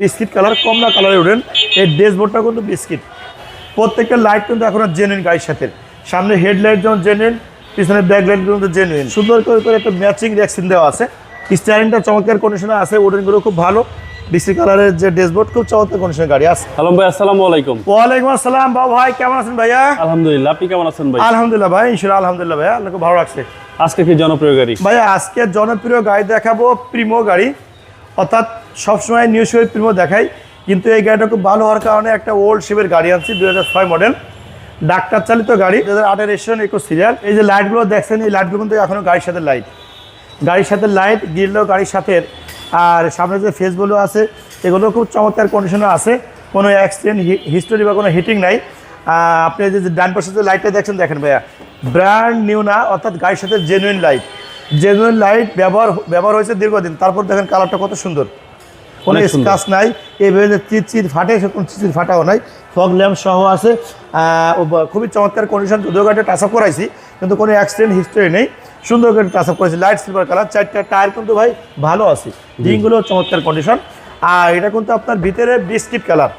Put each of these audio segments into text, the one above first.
Biscuit colour কমলা কালারে উঠেন এই ড্যাশবোর্ডটা কিন্তু বিস্কিট। প্রত্যেকটা লাইট কিন্তু এখন জেনুইন গাড়ির সাথে। সামনে হেডলাইট যেমন জেনুইন পিছনে ব্যাকলাইট কিন্তু জেনুইন সুন্দর করে করে একটা ম্যাচিং র্যাকসিন দেওয়া আছে। স্টারিংটা চমৎকার কন্ডিশনে আছে উডেনগুলো খুব ভালো। বিস্কিট কালারের যে ড্যাশবোর্ড খুব চমৎকার কন্ডিশনের গাড়ি। আছে আলম ভাই আসসালামু আলাইকুম। ওয়ালাইকুম আসসালাম বাবু ভাই কেমন আছেন ভাইয়া? আলহামদুলিল্লাহ আপনি কেমন আছেন ভাই? আলহামদুলিল্লাহ ভাই ইনশাল্লাহ আলহামদুলিল্লাহ ভাইয়া আপনাকে ভালো লাগছে আজকে কি জনপ্রিয় গাড়ি? ভাইয়া আজকে জনপ্রিয় গাড়ি দেখাবো প্রিমো গাড়ি। অর্থাৎ সবসময় নিউ প্রিমো দেখাই, কিন্তু এই গাড়িটা খুব ভালো হওয়ার কারণে একটা ওল্ড শেপের গাড়ি আনছি দু হাজার ছয় মডেল ডাক্তার চালিত গাড়ি দু হাজার আটের একুশ সিরিয়াল এই যে লাইটগুলো দেখছেন, এই লাইটগুলো কিন্তু এখনও গাড়ির সাথে লাইট গাড়ির সাথে লাইট গ্রিলও গাড়ির সাথে। আর সামনে যে ফেসগুলো আছে, এগুলো খুব চমৎকার কন্ডিশনে আছে। কোনো অ্যাক্সিডেন্ট হিস্টোরি বা কোনো হিটিং নাই। আপনি যে ডান পাশে যে লাইটটা দেখছেন, দেখেন ভাইয়া। ব্র্যান্ড নিউ না, অর্থাৎ গাড়ির সাথে জেনুইন লাইট জেনুইন লাইট ব্যবহার ব্যবহার হয়েছে দীর্ঘদিন। তারপর দেখেন কালারটা কত সুন্দর। কোনো স্কাচ নাই। যে চিরচির ফাটে সেরকম চিরচির ফাটাও নাই। ফগ ল্যাম্প সহ আছে। খুবই চমৎকার কন্ডিশন যদিও গাড়িটা টাচ আপ করাইছি কিন্তু কোনো অ্যাক্সিডেন্ট হিস্টরি নেই। সুন্দর করে টাচ আপ করেছি। লাইট সিলভার কালার চারটা টায়ার কিন্তু ভাই ভালো আছে। রিংগুলো চমৎকার কন্ডিশন আর এটা কিন্তু আপনার ভিতরে বিস্কিট কালার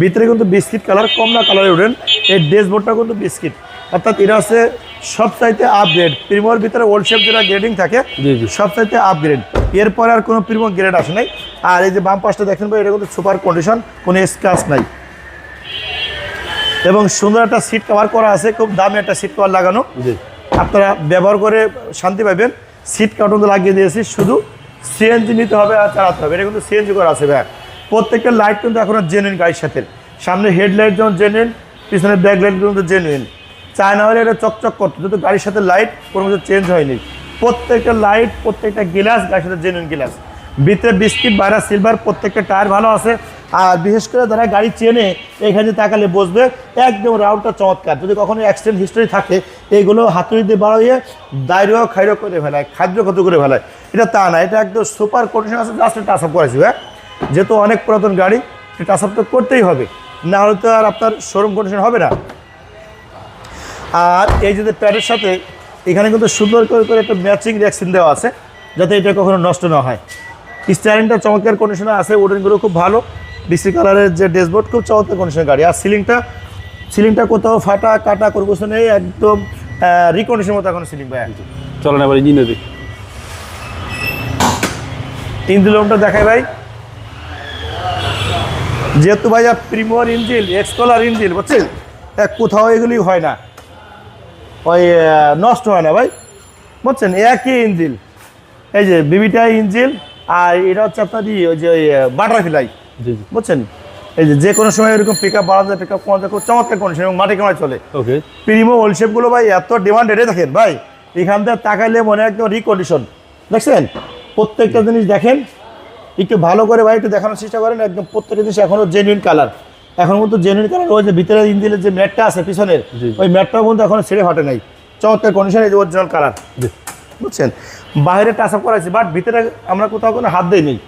ভিতরে কিন্তু বিস্কিট কালার কমলা কালারে উঠেন। এই ড্যাশবোর্ডটা কিন্তু বিস্কিট অর্থাৎ এটা হচ্ছে সবচাইতে আপগ্রেড প্রিমোর ভিতরে ওল্ড শেপ যেটা গ্রেডিং থাকে সবচাইতে আপগ্রেড এরপরে আর কোনো প্রিমো গ্রেড আসে নাই। আর এই যে বাম পাশটা দেখেন ভাই এটা কিন্তু সুপার কন্ডিশন কোনো স্ক্রাচ নাই। এবং সুন্দর একটা সিট কভার করা আছে খুব দামি একটা সিট কভার লাগানো। আপনারা ব্যবহার করে শান্তি পাবেন সিট কার্টন তো লাগিয়ে দিয়েছি শুধু সিএনজি নিতে হবে আর চালাতে হবে। এটা কিন্তু সিএনজি করা আছে ভাই। প্রত্যেকটা লাইট কিন্তু এখন জেনুইন গাড়ির সাথে। সামনে হেডলাইট যেমন জেনুইন পিছনে ব্যাকলাইট কিন্তু জেনুইন চায়না হলে এটা চকচক করতো, যেহেতু গাড়ির সাথে লাইট কোনো কিছু চেঞ্জ হয়নি। প্রত্যেকটা লাইট প্রত্যেকটা গ্লাস গাড়ির সাথে জেনুইন গ্লাস ভিতরে বিস্কিট বাইরে সিলভার প্রত্যেকটা টায়ার ভালো আছে। আর বিশেষ করে যারা গাড়ি চেনে, এখানে তাকালে বসবে একদম রাউন্ডটা চমৎকার। যদি কখনো অ্যাক্সিডেন্ট হিস্টোরি থাকে, এইগুলো হাতুড়ি দিয়ে বাড়িয়ে দায়রীয় খাইরো করে ফেলায়, খাদ্য ক্ষত করে ফেলায়। এটা তা না, এটা একদম সুপার কন্ডিশন আছে জাস্ট টাচ আপ করেছি হ্যাঁ? যেহেতু অনেক পুরাতন গাড়ি টাচ আপ তো করতেই হবে। না হলে তো আর আপনার শোরুম কন্ডিশন হবে না। আর এই যে প্যাডের সাথে এখানে কিন্তু সুন্দর করে করে একটা ম্যাচিং র্যাকসিন দেওয়া আছে যাতে এটা কখনো নষ্ট না হয়। স্টারিংটা চমৎকার কন্ডিশনে আছে উডেনগুলো খুব ভালো। ডিসি কালারের যে ড্যাশবোর্ড খুব চমৎকার কন্ডিশনের গাড়ি। আর সিলিংটা সিলিংটা কোথাও ফাটা কাটা কিছু নেই একদম রিকন্ডিশনের মতো এখন সিলিং ভাই চলেন এবার ইঞ্জিনে দেখি। ইঞ্জিলমটা দেখাই ভাই। যেহেতু ভাইয়া প্রিমিয়ার ইঞ্জিল এক্সকলার ইঞ্জিল বুঝছেন? কোথাও এগুলি হয় না। ওই নষ্ট হয় না ভাই। বুঝছেন? একই ইঞ্জিল। এই যে বিবিটা ইঞ্জিল আর এটা হচ্ছে আপনার ওই যে ওই বাটারফ্লাই। বুঝছেন? এই যে যে কোনো সময় এরকম পিক আপ বাড়া যায় পিক আপ কমা যায় খুব চমৎকার কন্ডিশন এবং মাটি কামায় চলে। ওকে প্রিমো ওলশেপগুলো ভাই এত ডিমান্ড রেটে দেখেন ভাই। এখান থেকে তাকাইলে মনে হয় একদম রিকন্ডিশন দেখছেন? প্রত্যেকটা জিনিস দেখেন। একটু ভালো করে ভাই একটু দেখানোর চেষ্টা করেন একদম প্রত্যেকটা জিনিস এখনও জেনুইন কালার এখন কিন্তু জেনুইন কালার ওই যে ভিতরে ইঞ্জিনের যে ম্যাটটা আছে পিছনের ওই ম্যাটটাও কিন্তু এখন ছেড়ে ফাটে নাই। চমৎকার কন্ডিশন এই যে অরিজিনাল কালার বুঝছেন? বাইরে টাচ আপ করাইছি বাট ভিতরে আমরা কোথাও কোনো হাত দেই নেই।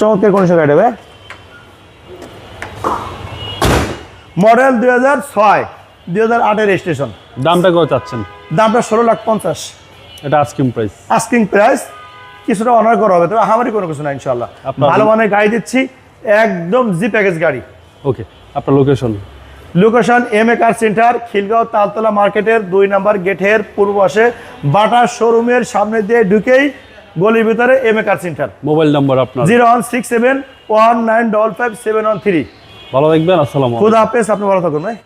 চমৎকার কন্ডিশন গাড়ি ভাই। মডেল দুই হাজার ছয় দুই হাজার আটের রেজিস্ট্রেশন দামটা কত চাচ্ছেন? দামটা ষোলো লাখ পঞ্চাশ। এটা আস্কিং প্রাইস আস্কিং প্রাইস কিছুটা অনার করা হবে তবে আমারই কোনো কিছু না ইনশাল্লাহ ভালো মানের গাড়ি দিচ্ছি। একদম জি প্যাকেজ গাড়ি। ওকে আপনার location location M A car centre Khilgaon Taltala মার্কেটের দুই নাম্বার গেটের পূর্ব পাশে বাটা শোরুমের সামনে দিয়ে ঢুকেই গলির ভিতরে M A car centre mobile number আপনার? Zero one six seven one nine double five seven one three ভালো থাকবেন আসসালাম খুদ খুদা হাফেজ আপনি ভালো থাকুন ভাই।